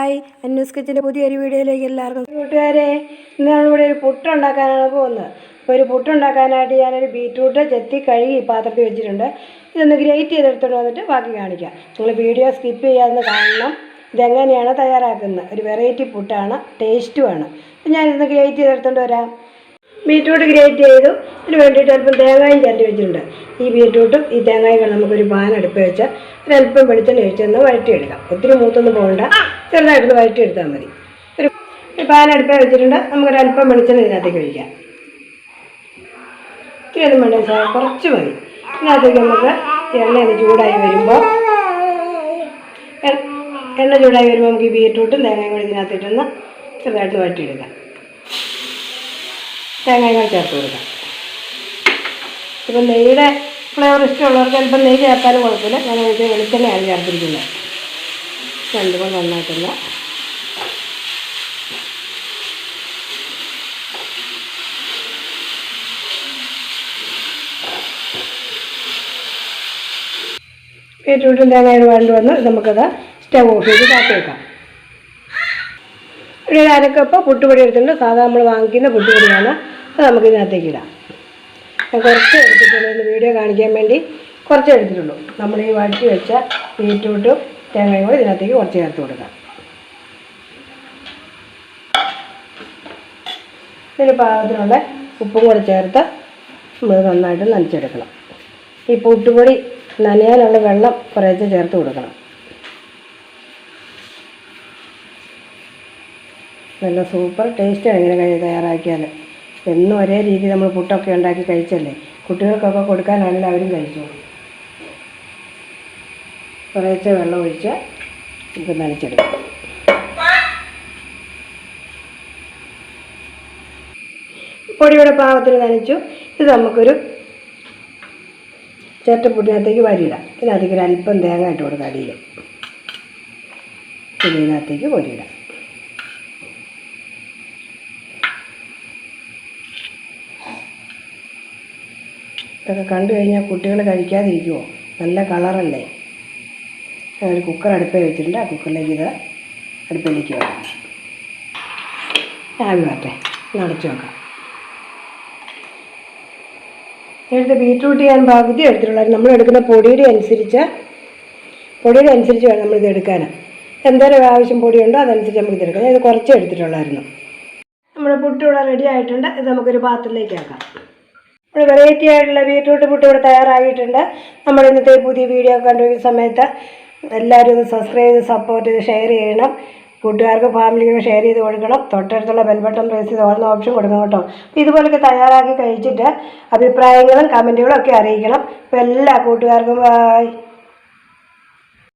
Hi. അന്യൂസ് കിച്ചന്റെ പുതിയൊരു വീഡിയോയിലേക്ക് എല്ലാവർക്കും കൂട്ടുകാരെ ഇന്ന് നമ്മളിവിടെ ഒരു പുട്ടുണ്ടാക്കാനാണ് പോകുന്നത്. അപ്പോൾ ഒരു പുട്ടുണ്ടാക്കാനായിട്ട് ഞാനൊരു ബീറ്റ്റൂട്ട് ചെത്തി കഴുകി പാത്രത്തിൽ വെച്ചിട്ടുണ്ട്. ഇതൊന്ന് ഗ്രേറ്റ് ചെയ്തെടുത്തോണ്ട് വന്നിട്ട് ബാക്കി കാണിക്കാം. നിങ്ങൾ വീഡിയോ സ്കിപ്പ് ചെയ്യാതെ കാണണം. ഇതെങ്ങനെയാണ് തയ്യാറാക്കുന്നത്? ഒരു വെറൈറ്റി പുട്ടാണ് ടേസ്റ്റുമാണ്. അപ്പം ഞാനിതൊന്ന് ഗ്രേറ്റ് ചെയ്തെടുത്തോണ്ട് വരാം. ബീറ്റ്റൂട്ട് ഗ്രേറ്റ് ചെയ്തു. അതിന് വേണ്ടിയിട്ട് അല്പം തേങ്ങയും ചേർത്ത് വെച്ചിട്ടുണ്ട്. ഈ ബീറ്റ്റൂട്ടും ഈ തേങ്ങയും കൂടെ നമുക്കൊരു പാൻ അടുപ്പ് വെച്ച് ഒരല്പം വെളിച്ചെണ്ണ ഒഴിച്ചൊന്ന് വഴറ്റിയെടുക്കാം. ഒത്തിരി മൂത്തൊന്നും പോകണ്ട. ചെറുതായിട്ടൊന്ന് വഴറ്റിയെടുത്താൽ മതി. ഒരു പാൻ അടുപ്പ് വെച്ചിട്ടുണ്ട്. നമുക്കൊരല്പം വെളിച്ചെണ്ണ ഇതിനകത്തേക്ക് ഒഴിക്കാം. ഒത്തിരിയൊന്നും വേണ്ട സാർ. കുറച്ച് മതി. ഇതിനകത്തേക്ക് നമുക്ക് എണ്ണ ഒന്ന് ചൂടായി വരുമ്പോൾ എണ്ണ ചൂടായി വരുമ്പോൾ നമുക്ക് ഈ ബീറ്റ്റൂട്ടും തേങ്ങയും കൂടി ഇതിനകത്തിട്ടൊന്ന് ചെറുതായിട്ട് വഴറ്റിയെടുക്കാം. തേങ്ങയും കൂടി ചേർത്ത് കൊടുക്കാം. ഇപ്പം നെയ്യുടെ ഫ്ലേവർ ഇഷ്ടമുള്ളവർക്ക് അല്പം നെയ്യ് ചേർത്താലും കുഴപ്പമില്ല. ഞാൻ അതിന്റെ വെളിച്ചെണ്ണയാണ് ചേർത്തിരിക്കുന്നത്. രണ്ടും നന്നായിട്ടില്ല ബീറ്റ്റൂട്ടും തേങ്ങയും വേണ്ടി വന്ന് നമുക്കത് സ്റ്റവ് ഓഫ് ചെയ്ത് കാട്ടി വെക്കാം. ഒരു അരക്കപ്പ് പുട്ടുപൊടി എടുത്തിട്ടുണ്ട്. സാധാരണ നമ്മൾ വാങ്ങിക്കുന്ന പുട്ടുപൊടിയാണ്. അത് നമുക്ക് ഇതിനകത്തേക്ക് ഇടാം. ഞാൻ കുറച്ച് എടുത്തിട്ടുള്ളൂ വീഡിയോ കാണിക്കാൻ വേണ്ടി കുറച്ച് എടുത്തിട്ടുള്ളൂ. നമ്മൾ ഈ വഴറ്റി വെച്ച ബീറ്റ്റൂട്ടും തേങ്ങയും കൂടി ഇതിനകത്തേക്ക് കുറച്ച് ചേർത്ത് കൊടുക്കാം. ഇതിന് പാകത്തിനുള്ള ഉപ്പും കൂടി ചേർത്ത് നമ്മൾ നന്നായിട്ട് നനച്ചെടുക്കണം. ഈ പുട്ടുപൊടി നനയാനുള്ള വെള്ളം കുറേശ്ശെ ചേർത്ത് കൊടുക്കണം. നല്ല സൂപ്പർ ടേസ്റ്റാണ് ഇങ്ങനെ കഴി തയ്യാറാക്കിയാൽ എന്നും ഒരേ രീതി നമ്മൾ പുട്ടൊക്കെ ഉണ്ടാക്കി കഴിച്ചല്ലേ? കുട്ടികൾക്കൊക്കെ കൊടുക്കാനാണെങ്കിൽ അവരും കഴിച്ചു കുറേശ്ശെ വെള്ളം ഒഴിച്ച് നമുക്ക് നനച്ചെടുക്കാം. പൊടിയുടെ പാകത്തിന് നനച്ചു. ഇത് നമുക്കൊരു ചേട്ടപ്പുട്ടിനകത്തേക്ക് വരിയിടാം. ഇതിനകത്തേക്ക് ഒരു അല്പം തേങ്ങ ഇട്ട് കൊടുക്കാം അടിയിൽ ഇതിനകത്തേക്ക് പൊരിയിടാം ഇതൊക്കെ കണ്ടു കഴിഞ്ഞാൽ കുട്ടികൾ കഴിക്കാതിരിക്കുമോ നല്ല കളറല്ലേ ഒരു കുക്കർ അടുപ്പേ വെച്ചിട്ടുണ്ട്. ആ കുക്കറിലേക്ക് ഇത് അടുപ്പിലേക്ക് വെക്കാം. ആവി വരട്ടെ നടച്ചു നോക്കാം എടുത്ത് ബീറ്റ്റൂട്ട് ഞാൻ പകുതി എടുത്തിട്ടുള്ളത് നമ്മൾ എടുക്കുന്ന പൊടിയുടെ അനുസരിച്ച് പൊടിയുടെ അനുസരിച്ച് വേണം നമ്മളിത് എടുക്കാൻ. എന്തേലും ആവശ്യം പൊടിയുണ്ടോ അതനുസരിച്ച് നമുക്ക് ഇതെടുക്കാം ഞാൻ ഇത് കുറച്ച് എടുത്തിട്ടുള്ളായിരുന്നു. നമ്മുടെ പുട്ടിവിടെ റെഡി ആയിട്ടുണ്ട്. ഇത് നമുക്കൊരു പാത്രത്തിലേക്ക് ആക്കാം. വെറൈറ്റി ആയിട്ടുള്ള ബീറ്റ്റൂട്ട് പുട്ട് ഇവിടെ തയ്യാറായിട്ടുണ്ട്. നമ്മൾ ഇന്നത്തെ പുതിയ വീഡിയോ കണ്ടുവരുന്ന സമയത്ത് എല്ലാവരും ഒന്ന് സബ്സ്ക്രൈബ് ചെയ്ത് സപ്പോർട്ട് ചെയ്ത് ഷെയർ ചെയ്യണം. കൂട്ടുകാർക്ക് ഫാമിലിക്ക് ഷെയർ ചെയ്ത് കൊടുക്കണം. തൊട്ടടുത്തുള്ള ബെൽ ബട്ടൺ പ്രസ് ചെയ്ത് ഓർന്ന ഓപ്ഷൻ കൊടുക്കണം കേട്ടോ. അപ്പോൾ ഇതുപോലൊക്കെ തയ്യാറാക്കി കഴിച്ചിട്ട് അഭിപ്രായങ്ങളും കമന്റുകളും ഒക്കെ അറിയിക്കണം. അപ്പോൾ എല്ലാ കൂട്ടുകാർക്കും ബായ്